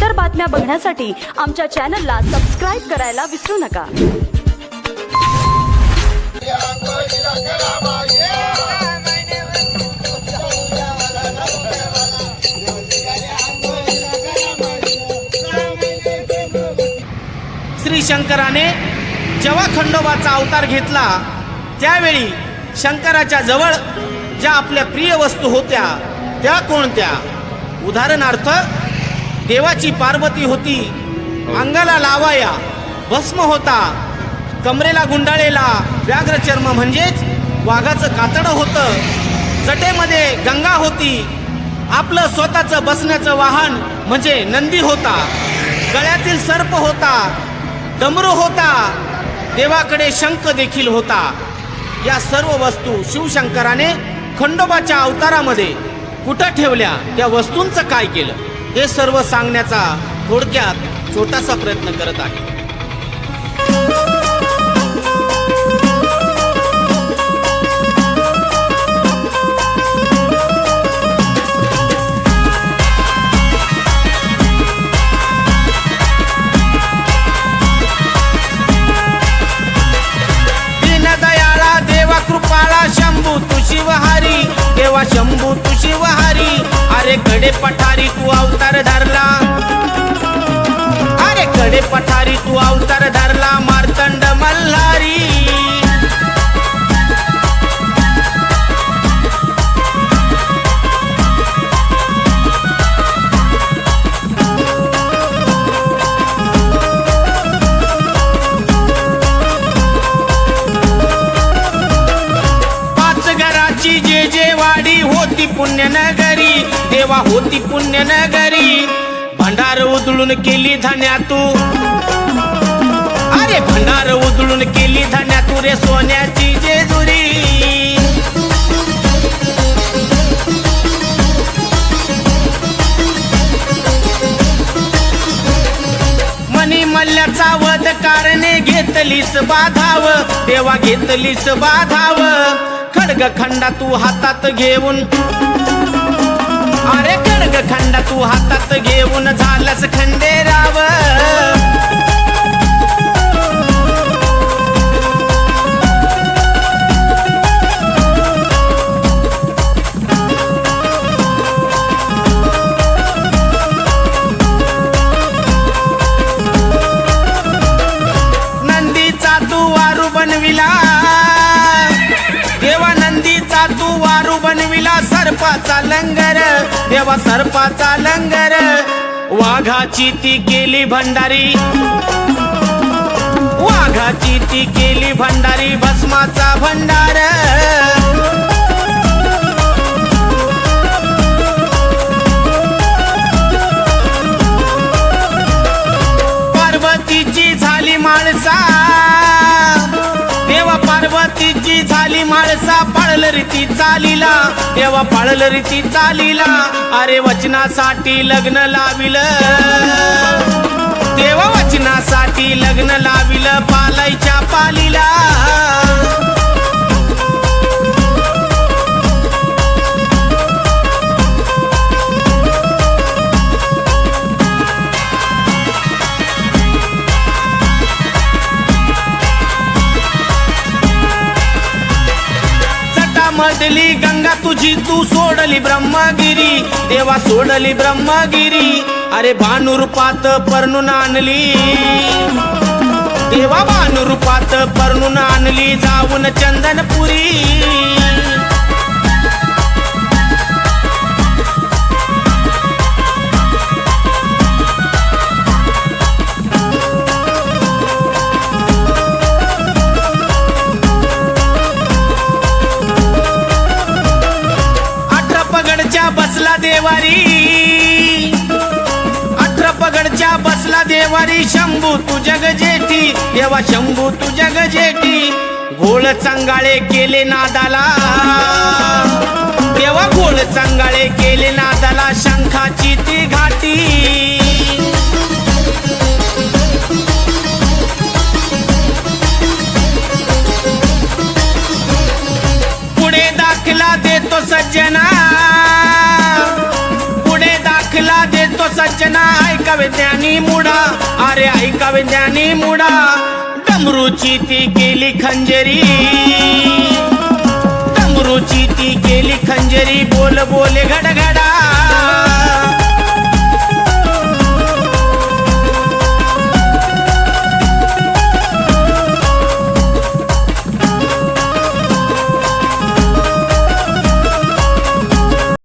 इतर बातम्या बघण्यासाठी आमच्या चॅनलला सबस्क्राईब करायला विसरू नका. श्री शंकराने जेव्हा खंडोबाचा अवतार घेतला त्यावेळी शंकराच्या जवळ ज्या आपल्या प्रिय वस्तू होत्या त्या कोणत्या? उदाहरणार्थ देवाची पार्वती होती. अंगाला लावाया भस्म होता. कमरेला गुंडाळेला व्याघ्रचर्म म्हणजेच वाघाचं कातडं होतं. जटेमध्ये गंगा होती. आपलं स्वतःचं बसण्याचं वाहन म्हणजे नंदी होता. गळ्यातील सर्प होता. डमरू होता. देवाकडे शंख देखील होता. या सर्व वस्तू शिवशंकराने खंडोबाच्या अवतारामध्ये कुठं ठेवल्या? त्या वस्तूंचं काय केलं? हे सर्व सांगण्याचा थोडक्यात छोटासा प्रयत्न करत आहे. दीनदयाळा देवा कृपाळा शंभू तू शिवहारी देवा शंभू तू शिवहारी. अरे कडे पठारी तू अवतार पठारी तू अवतार धरला मार्तंड मल्हारी. पाच घराची जे जे वाडी होती पुण्यनगरी देवा होती पुण्यनगरी. भंडार उधळून केली धन्यातू. अरे भंडार उधळून केली धन्यातू रे सोन्याची जेजुरी. मनी मल्ल्याचा वध कारणे घेतलीस बाधाव देवा घेतलीस बाधाव. खडग खंडा तू हातात घेऊन. अरे खडग तू हातात घेऊन झालास खंडेराव. सर्पाचा लंगर देवा सर्पाचा लंगर. वाघाची ती केली भंडारी. वाघाची ती केली भंडारी भस्माचा भंडार. पार्वतीची झाली माणसा देवा पार्वतीची माळसा पाळल रीती चालीला. देवा पाळल रीती चालीला. अरे वचनासाठी लग्न लाविलं. मधली गंगा तुझी तू सोडली ब्रह्मगिरी. देवा सोडली ब्रह्मगिरी. अरे भानुरूपात परणून आणली. देवा भानुरूपात परणून आणली जाऊन चंदनपुरी. पगडच्या देवारी शंभू तू जग जेठी देवा शंभू तू जग जेठी. घोळ चांगाळे केले नादाला. देवा घोळ चांगाळे केले नादाला शंखाची ती घाटी. पुढे दाखला देतो सज्जना. पुढे दाखला देतो सज्जना. ऐकावे त्यानी मुडा. अरे ऐकावे त्यानी मुडा. डमरूची ती केली खंजरी. डमरूची ती केली खंजरी. बोल बोले घडघडा.